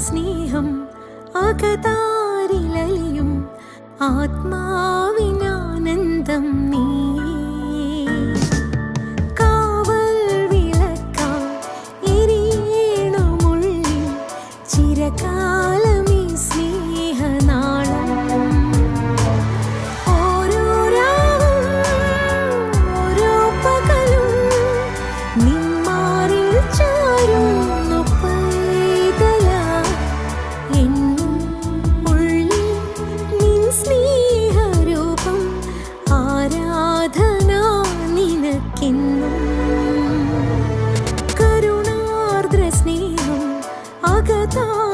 സ്നേഹം അകതാരിലലിയും ആത്മാവിനാനന്ദം നീ. കാവൽ വിളക്കാൽ എരിയണമുള്ളിൽ ചിരകാലമീ 个道